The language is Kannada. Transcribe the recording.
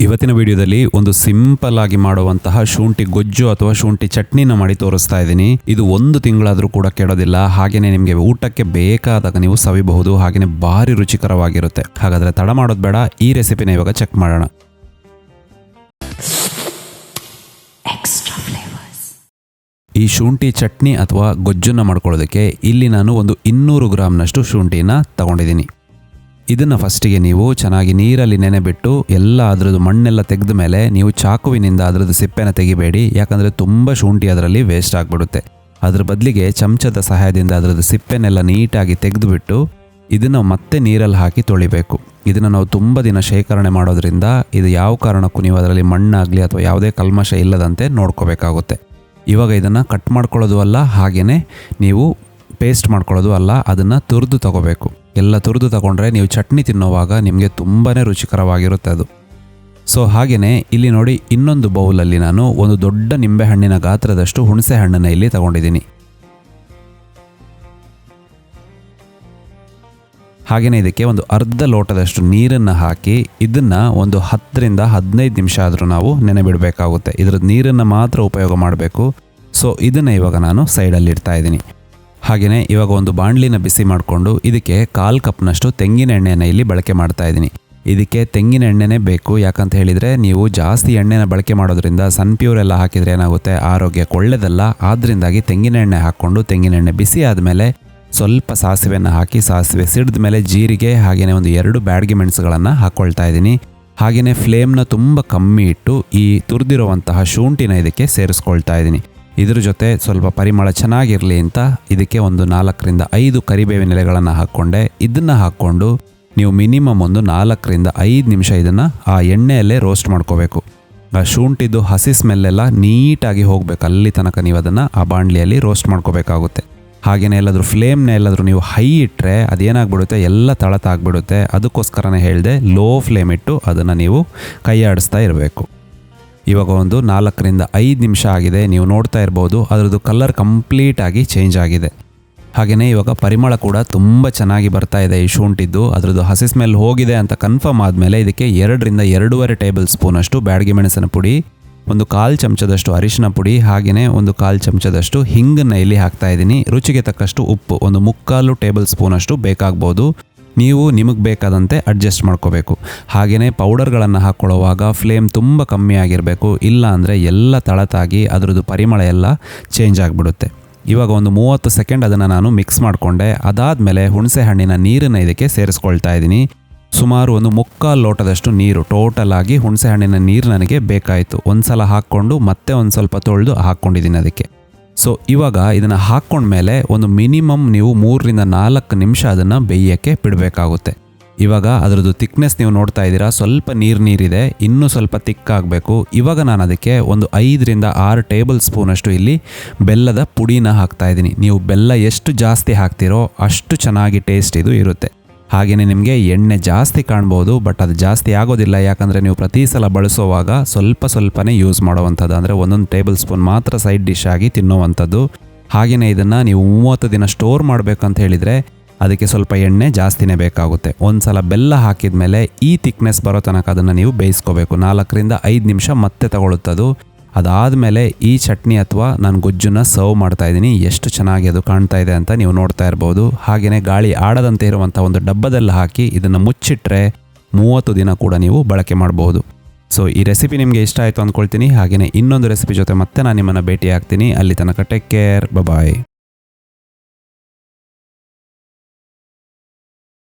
ಇವತ್ತಿನ ವಿಡಿಯೋದಲ್ಲಿ ಒಂದು ಸಿಂಪಲ್ ಆಗಿ ಮಾಡುವಂತಹ ಶುಂಠಿ ಗೊಜ್ಜು ಅಥವಾ ಶುಂಠಿ ಚಟ್ನಿನ ಮಾಡಿ ತೋರಿಸ್ತಾ ಇದ್ದೀನಿ. ಇದು ಒಂದು ತಿಂಗಳಾದರೂ ಕೂಡ ಕೆಡೋದಿಲ್ಲ. ಹಾಗೆಯೇ ನಿಮಗೆ ಊಟಕ್ಕೆ ಬೇಕಾದಾಗ ನೀವು ಸವಿಬಹುದು. ಹಾಗೆಯೇ ಭಾರಿ ರುಚಿಕರವಾಗಿರುತ್ತೆ. ಹಾಗಾದ್ರೆ ತಡ ಮಾಡೋದು ಬೇಡ. ಈ ರೆಸಿಪಿನ ಇವಾಗ ಚೆಕ್ ಮಾಡೋಣ. ಈ ಶುಂಠಿ ಚಟ್ನಿ ಅಥವಾ ಗೊಜ್ಜನ್ನು ಮಾಡ್ಕೊಳ್ಳೋದಕ್ಕೆ ಇಲ್ಲಿ ನಾನು ಒಂದು ಇನ್ನೂರು ಗ್ರಾಮ್ನಷ್ಟು ಶುಂಠಿನ ತಗೊಂಡಿದ್ದೀನಿ. ಇದನ್ನು ಫಸ್ಟಿಗೆ ನೀವು ಚೆನ್ನಾಗಿ ನೀರಲ್ಲಿ ನೆನೆಬಿಟ್ಟು ಎಲ್ಲ ಅದರದ್ದು ಮಣ್ಣೆಲ್ಲ ತೆಗೆದ ಮೇಲೆ ನೀವು ಚಾಕುವಿನಿಂದ ಅದರದ್ದು ಸಿಪ್ಪೆನ ತೆಗಿಬೇಡಿ. ಯಾಕಂದರೆ ತುಂಬ ಶುಂಠಿ ಅದರಲ್ಲಿ ವೇಸ್ಟ್ ಆಗಿಬಿಡುತ್ತೆ. ಅದರ ಬದಲಿಗೆ ಚಮಚದ ಸಹಾಯದಿಂದ ಅದರದ್ದು ಸಿಪ್ಪೆನೆಲ್ಲ ನೀಟಾಗಿ ತೆಗೆದುಬಿಟ್ಟು ಇದನ್ನು ಮತ್ತೆ ನೀರಲ್ಲಿ ಹಾಕಿ ತೊಳಿಬೇಕು. ಇದನ್ನು ನಾವು ತುಂಬ ದಿನ ಶೇಖರಣೆ ಮಾಡೋದ್ರಿಂದ ಇದು ಯಾವ ಕಾರಣಕ್ಕೂ ನೀವು ಅದರಲ್ಲಿ ಮಣ್ಣಾಗಲಿ ಅಥವಾ ಯಾವುದೇ ಕಲ್ಮಶ ಇಲ್ಲದಂತೆ ನೋಡ್ಕೋಬೇಕಾಗುತ್ತೆ. ಇವಾಗ ಇದನ್ನು ಕಟ್ ಮಾಡ್ಕೊಳ್ಳೋದು ಅಲ್ಲ ಹಾಗೆಯೇ ನೀವು ಪೇಸ್ಟ್ ಮಾಡ್ಕೊಳ್ಳೋದು ಅಲ್ಲ, ಅದನ್ನು ತುರಿದು ತಗೋಬೇಕು. ಎಲ್ಲ ತುರಿದು ತಗೊಂಡ್ರೆ ನೀವು ಚಟ್ನಿ ತಿನ್ನೋವಾಗ ನಿಮಗೆ ತುಂಬಾ ರುಚಿಕರವಾಗಿರುತ್ತೆ ಅದು. ಸೊ ಹಾಗೆಯೇ ಇಲ್ಲಿ ನೋಡಿ ಇನ್ನೊಂದು ಬೌಲಲ್ಲಿ ನಾನು ಒಂದು ದೊಡ್ಡ ನಿಂಬೆಹಣ್ಣಿನ ಗಾತ್ರದಷ್ಟು ಹುಣಸೆ ಹಣ್ಣನ್ನು ಇಲ್ಲಿ ತಗೊಂಡಿದ್ದೀನಿ. ಹಾಗೆಯೇ ಇದಕ್ಕೆ ಒಂದು ಅರ್ಧ ಲೋಟದಷ್ಟು ನೀರನ್ನು ಹಾಕಿ ಇದನ್ನು ಒಂದು ಹತ್ತರಿಂದ ಹದಿನೈದು ನಿಮಿಷ ಆದರೂ ನಾವು ನೆನೆಬಿಡಬೇಕಾಗುತ್ತೆ. ಇದ್ರದ್ದು ನೀರನ್ನು ಮಾತ್ರ ಉಪಯೋಗ ಮಾಡಬೇಕು. ಸೊ ಇದನ್ನು ಇವಾಗ ನಾನು ಸೈಡಲ್ಲಿ ಇಡ್ತಾ ಇದ್ದೀನಿ. ಹಾಗೆಯೇ ಇವಾಗ ಒಂದು ಬಾಂಡ್ಲಿನ ಬಿಸಿ ಮಾಡಿಕೊಂಡು ಇದಕ್ಕೆ ಕಾಲು ಕಪ್ನಷ್ಟು ತೆಂಗಿನ ಎಣ್ಣೆನ ಇಲ್ಲಿ ಬಳಕೆ ಮಾಡ್ತಾ ಇದ್ದೀನಿ. ಇದಕ್ಕೆ ತೆಂಗಿನ ಎಣ್ಣೆನೇ ಬೇಕು. ಯಾಕಂತ ಹೇಳಿದರೆ ನೀವು ಜಾಸ್ತಿ ಎಣ್ಣೆನ ಬಳಕೆ ಮಾಡೋದ್ರಿಂದ ಸನ್ಪ್ಯೂರ್ ಎಲ್ಲ ಹಾಕಿದರೆ ಏನಾಗುತ್ತೆ? ಆರೋಗ್ಯಕ್ಕೆ ಒಳ್ಳೆಯದಲ್ಲ ಆದ್ದರಿಂದಾಗಿ ತೆಂಗಿನ ಎಣ್ಣೆ ಹಾಕ್ಕೊಂಡು ತೆಂಗಿನ ಎಣ್ಣೆ ಬಿಸಿ ಆದಮೇಲೆ ಸ್ವಲ್ಪ ಸಾಸಿವೆಯನ್ನು ಹಾಕಿ ಸಾಸಿವೆ ಸಿಡಿದ ಮೇಲೆ ಜೀರಿಗೆ ಹಾಗೆಯೇ ಒಂದು ಎರಡು ಬ್ಯಾಡ್ಗೆ ಮೆಣಸುಗಳನ್ನು ಹಾಕ್ಕೊಳ್ತಾ ಇದ್ದೀನಿ. ಹಾಗೆಯೇ ಫ್ಲೇಮ್ನ ತುಂಬ ಕಮ್ಮಿ ಇಟ್ಟು ಈ ತುರಿದಿರುವಂತಹ ಶುಂಠಿನ ಇದಕ್ಕೆ ಸೇರಿಸ್ಕೊಳ್ತಾ ಇದ್ದೀನಿ. ಇದ್ರ ಜೊತೆ ಸ್ವಲ್ಪ ಪರಿಮಳ ಚೆನ್ನಾಗಿರಲಿ ಅಂತ ಇದಕ್ಕೆ ಒಂದು ನಾಲ್ಕರಿಂದ ಐದು ಕರಿಬೇವಿನ ಎಲೆಗಳನ್ನು ಹಾಕ್ಕೊಂಡೆ. ಇದನ್ನು ಹಾಕ್ಕೊಂಡು ನೀವು ಮಿನಿಮಮ್ ಒಂದು ನಾಲ್ಕರಿಂದ ಐದು ನಿಮಿಷ ಇದನ್ನು ಆ ಎಣ್ಣೆಯಲ್ಲೇ ರೋಸ್ಟ್ ಮಾಡ್ಕೋಬೇಕು. ಆ ಶುಂಠಿದ್ದು ಹಸಿ ಸ್ಮೆಲ್ಲೆಲ್ಲ ನೀಟಾಗಿ ಹೋಗಬೇಕು. ಅಲ್ಲಿ ತನಕ ನೀವು ಅದನ್ನು ಆ ಬಾಣಲಿಯಲ್ಲಿ ರೋಸ್ಟ್ ಮಾಡ್ಕೋಬೇಕಾಗುತ್ತೆ. ಹಾಗೆಯೇ ಎಲ್ಲಾದರೂ ಫ್ಲೇಮ್ನ ಎಲ್ಲಾದರೂ ನೀವು ಹೈ ಇಟ್ಟರೆ ಅದೇನಾಗ್ಬಿಡುತ್ತೆ? ಎಲ್ಲ ತಳತಾಗ್ಬಿಡುತ್ತೆ. ಅದಕ್ಕೋಸ್ಕರನೇ ಹೇಳಿದೆ ಲೋ ಫ್ಲೇಮ್ ಇಟ್ಟು ಅದನ್ನು ನೀವು ಕೈಯಾಡಿಸ್ತಾ ಇರಬೇಕು. ಇವಾಗ ಒಂದು ನಾಲ್ಕರಿಂದ ಐದು ನಿಮಿಷ ಆಗಿದೆ. ನೀವು ನೋಡ್ತಾ ಇರ್ಬೋದು. ಅದರದ್ದು ಕಲರ್ ಕಂಪ್ಲೀಟಾಗಿ ಚೇಂಜ್ ಆಗಿದೆ. ಹಾಗೆಯೇ ಇವಾಗ ಪರಿಮಳ ಕೂಡ ತುಂಬ ಚೆನ್ನಾಗಿ ಬರ್ತಾ ಇದೆ ಈ ಶುಂಠಿದ್ದು. ಅದರದ್ದು ಹಸಿ ಸ್ಮೆಲ್ ಹೋಗಿದೆ ಅಂತ ಕನ್ಫರ್ಮ್ ಆದಮೇಲೆ ಇದಕ್ಕೆ ಎರಡರಿಂದ ಎರಡೂವರೆ ಟೇಬಲ್ ಸ್ಪೂನಷ್ಟು ಬ್ಯಾಡಗಿ ಮೆಣಸಿನ ಪುಡಿ, ಒಂದು ಕಾಲು ಚಮಚದಷ್ಟು ಅರಿಶಿನ ಪುಡಿ ಹಾಗೆಯೇ ಒಂದು ಕಾಲು ಚಮಚದಷ್ಟು ಹಿಂಗನ್ನು ಇಲ್ಲಿ ಹಾಕ್ತಾ ಇದ್ದೀನಿ. ರುಚಿಗೆ ತಕ್ಕಷ್ಟು ಉಪ್ಪು, ಒಂದು ಮುಕ್ಕಾಲು ಟೇಬಲ್ ಸ್ಪೂನಷ್ಟು ಬೇಕಾಗ್ಬೋದು. ನೀವು ನಿಮಗೆ ಬೇಕಾದಂತೆ ಅಡ್ಜಸ್ಟ್ ಮಾಡ್ಕೋಬೇಕು. ಹಾಗೆಯೇ ಪೌಡರ್ಗಳನ್ನು ಹಾಕ್ಕೊಳ್ಳುವಾಗ ಫ್ಲೇಮ್ ತುಂಬ ಕಮ್ಮಿ ಆಗಿರಬೇಕು. ಇಲ್ಲ ಅಂದರೆ ಎಲ್ಲ ತಳತಾಗಿ ಅದರದ್ದು ಪರಿಮಳ ಎಲ್ಲ ಚೇಂಜ್ ಆಗಿಬಿಡುತ್ತೆ. ಇವಾಗ ಒಂದು ಮೂವತ್ತು ಸೆಕೆಂಡ್ ಅದನ್ನು ನಾನು ಮಿಕ್ಸ್ ಮಾಡಿಕೊಂಡೆ. ಅದಾದಮೇಲೆ ಹುಣಸೆ ಹಣ್ಣಿನ ನೀರನ್ನು ಇದಕ್ಕೆ ಸೇರಿಸ್ಕೊಳ್ತಾ ಇದ್ದೀನಿ. ಸುಮಾರು ಒಂದು ಮುಕ್ಕಾಲು ಲೋಟದಷ್ಟು ನೀರು ಟೋಟಲ್ ಆಗಿ ಹುಣಸೆ ಹಣ್ಣಿನ ನೀರು ನನಗೆ ಬೇಕಾಯಿತು. ಒಂದು ಸಲ ಹಾಕ್ಕೊಂಡು ಮತ್ತೆ ಒಂದು ಸ್ವಲ್ಪ ತೊಳೆದು ಹಾಕ್ಕೊಂಡಿದ್ದೀನಿ ಅದಕ್ಕೆ. ಸೊ ಇವಾಗ ಇದನ್ನು ಹಾಕ್ಕೊಂಡ್ಮೇಲೆ ಒಂದು ಮಿನಿಮಮ್ ನೀವು ಮೂರರಿಂದ ನಾಲ್ಕು ನಿಮಿಷ ಅದನ್ನು ಬೇಯೋಕ್ಕೆ ಬಿಡಬೇಕಾಗುತ್ತೆ. ಇವಾಗ ಅದರದ್ದು ತಿಕ್ನೆಸ್ ನೀವು ನೋಡ್ತಾ ಇದ್ದೀರಾ, ಸ್ವಲ್ಪ ನೀರು ನೀರಿದೆ, ಇನ್ನೂ ಸ್ವಲ್ಪ ತಿಕ್ಕಾಗಬೇಕು ಇವಾಗ ನಾನು ಅದಕ್ಕೆ ಒಂದು ಐದರಿಂದ ಆರು ಟೇಬಲ್ ಸ್ಪೂನಷ್ಟು ಇಲ್ಲಿ ಬೆಲ್ಲದ ಪುಡಿನ ಹಾಕ್ತಾ ಇದ್ದೀನಿ. ನೀವು ಬೆಲ್ಲ ಎಷ್ಟು ಜಾಸ್ತಿ ಹಾಕ್ತಿರೋ ಅಷ್ಟು ಚೆನ್ನಾಗಿ ಟೇಸ್ಟ್ ಇದು ಇರುತ್ತೆ. ಹಾಗೆಯೇ ನಿಮಗೆ ಎಣ್ಣೆ ಜಾಸ್ತಿ ಕಾಣ್ಬೋದು ಬಟ್ ಅದು ಜಾಸ್ತಿ ಆಗೋದಿಲ್ಲ. ಯಾಕಂದರೆ ನೀವು ಪ್ರತಿ ಸಲ ಬಳಸುವಾಗ ಸ್ವಲ್ಪ ಸ್ವಲ್ಪನೇ ಯೂಸ್ ಮಾಡುವಂಥದ್ದು. ಅಂದರೆ ಒಂದೊಂದು ಟೇಬಲ್ ಸ್ಪೂನ್ ಮಾತ್ರ ಸೈಡ್ ಡಿಶ್ ಆಗಿ ತಿನ್ನುವಂಥದ್ದು. ಹಾಗೆಯೇ ಇದನ್ನು ನೀವು ಮೂವತ್ತು ದಿನ ಸ್ಟೋರ್ ಮಾಡಬೇಕಂತ ಹೇಳಿದರೆ ಅದಕ್ಕೆ ಸ್ವಲ್ಪ ಎಣ್ಣೆ ಜಾಸ್ತಿನೇ ಬೇಕಾಗುತ್ತೆ. ಒಂದು ಸಲ ಬೆಲ್ಲ ಹಾಕಿದ ಮೇಲೆ ಈ ತಿಕ್ನೆಸ್ ಬರೋ ತನಕ ಅದನ್ನು ನೀವು ಬೇಯಿಸ್ಕೋಬೇಕು. ನಾಲ್ಕರಿಂದ ಐದು ನಿಮಿಷ ಮತ್ತೆ ತಗೊಳುತ್ತದು. ಅದಾದಮೇಲೆ ಈ ಚಟ್ನಿ ಅಥವಾ ನಾನು ಗೊಜ್ಜನ್ನು ಸರ್ವ್ ಮಾಡ್ತಾ ಇದ್ದೀನಿ. ಎಷ್ಟು ಚೆನ್ನಾಗಿ ಅದು ಕಾಣ್ತಾ ಇದೆ ಅಂತ ನೀವು ನೋಡ್ತಾ ಇರ್ಬೋದು. ಹಾಗೆಯೇ ಗಾಳಿ ಆಡದಂತೆ ಇರುವಂಥ ಒಂದು ಡಬ್ಬದಲ್ಲಿ ಹಾಕಿ ಇದನ್ನು ಮುಚ್ಚಿಟ್ರೆ ಮೂವತ್ತು ದಿನ ಕೂಡ ನೀವು ಬಳಕೆ ಮಾಡಬಹುದು ಸೊ ಈ ರೆಸಿಪಿ ನಿಮಗೆ ಇಷ್ಟ ಆಯಿತು ಅಂದ್ಕೊಳ್ತೀನಿ. ಹಾಗೆಯೇ ಇನ್ನೊಂದು ರೆಸಿಪಿ ಜೊತೆ ಮತ್ತೆ ನಾನು ನಿಮ್ಮನ್ನು ಭೇಟಿ ಆಗ್ತೀನಿ ಅಲ್ಲಿ ತನಕ ಟೇಕ್ ಕೇರ್ ಬಾಯ್